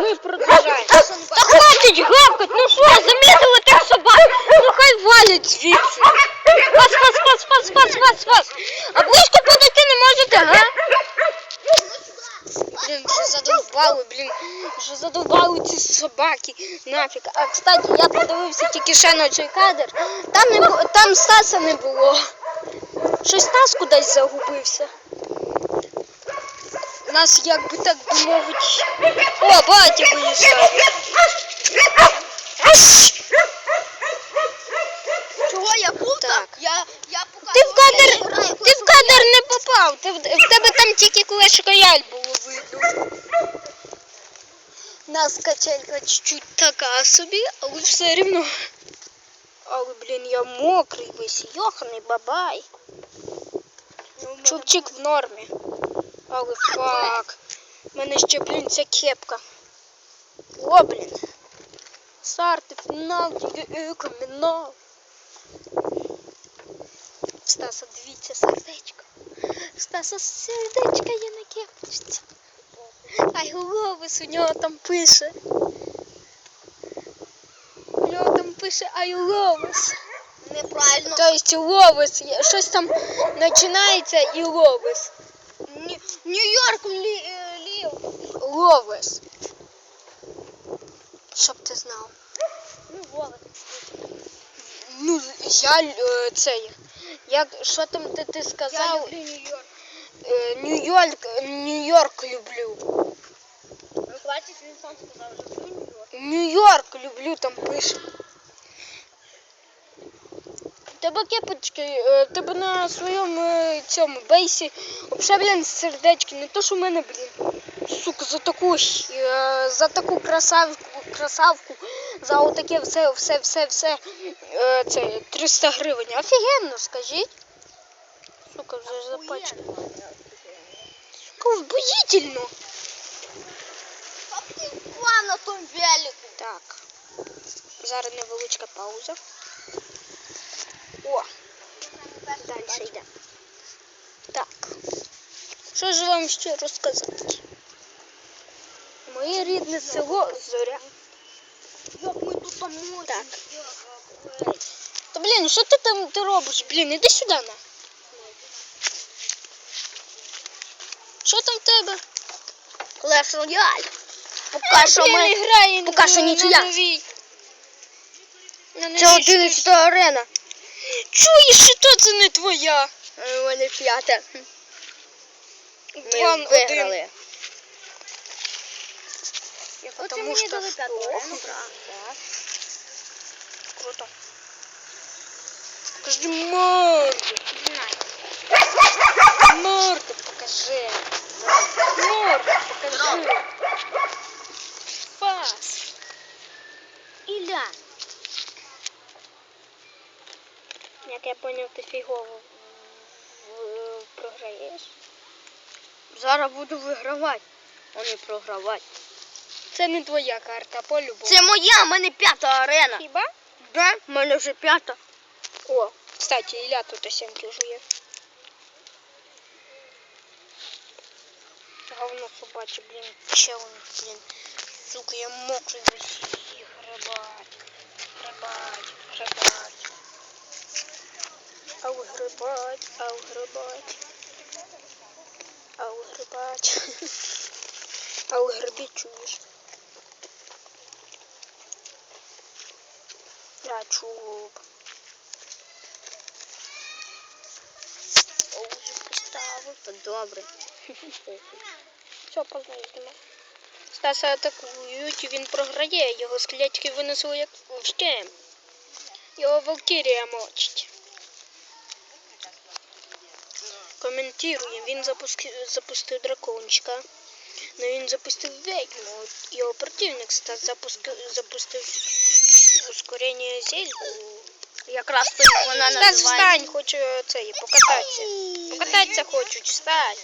Ми продовжаємо. Та хватить гавкать, ну що, замітили тих собак? Ну хай валять звідси. Пас, пас, пас, пас, пас, пас, пас. А близько подойти не можете, га? Блін, вже задовбали, блін, вже задовбали ці собаки. Нафіг. А кстати, я подивився тільки ще на кадр. Там не там Стаса не було. Щось Стас кудись загубився. Нас як би так би мовити. О, батя виїжджає. Чого я плутав? Так. Я, я Ти в кадр, я ти в кадр не попав. Ти в, в тебе там тільки клеш рояль було видно. Нас качелька чуть-чуть така собі, але все рівно. Але, блін, я мокрий весь, йоханий бабай. Чубчик в нормі. Але фак. У мене ще, блін, ця кепка. О, блін. Старти, фінал, камінал. Стаса, дивіться, сердечко. Стаса сердечко є на кепочці. Ай, Ловис у нього там пише. У нього там пише Ай Ловис. Неправильно. Тобто Ловис, є- щось там починається і Ловис. Ні- Нью-Йорк лі, е, лів. Ловис. Щоб ти знав. Ну, вот. Ну, я е, цей. Як, що там ти, ти Я сказав? люблю Нью-Йорк. Е, Нью-Йорк, Нью-Йорк люблю. Ну, бачиш, він сам сказав, люблю Нью-Йорк. Нью-Йорк люблю, там пише. Тебе кепочки, е, тебе на своєму е, цьому бейсі взагалі, блін, сердечки, не то, що в мене, блін. Сука, за таку, е, за таку красавку, красавку, за отаке все, все, все, все, це 300 гривень. Офігенно, скажіть. Сука, вже запачкано. Сука, вбоїтельно. На тому велику. Так. Зараз невеличка пауза. О, далі йде. Так. Що ж вам ще розказати? Моє рідне село Зоря. Як ми тут можемо? Так. Та блін, що ти там ти робиш? Блін, іди сюди на. Що там в тебе? Клеш рояль. Поки що ми... грає поки що нічия. на новій. На новій Це 11 арена. Чуєш, що це не твоя? У мене п'ята. Ми Два один. виграли. Я Оце потому дали п'яту Круто. Покажи морду. Морду покажи. Морду покажи. Фас. Ілля. Як я поняв, ти фігово програєш. Зараз буду вигравати, а не програвати. Це не твоя карта, по-любому. Це моя, в мене п'ята арена. хіба? Да? В мене вже п'ята. О, кстати, Ілля тут осінки жує. Говно собаче, блін, челн, блін. Сука, я мокрий весь. Грибать, грибать, грибать. Ау, грибать, ау, грибать. Ау, грибать. Ау, гриби чуєш. Я чув. О, вже поставив. Добре. Все, познайдемо. Стаса атакують, він програє, його з клячки винесли як в щем. Його Валкірія мочить. Коментує, він запуски- запустив дракончика. Ну він запустив ведьму. Його противник Стас запустив, запустив ускорення зельку. Якраз то вона називається. встань, хочу цей, покататися. Покататися хочуть, встань.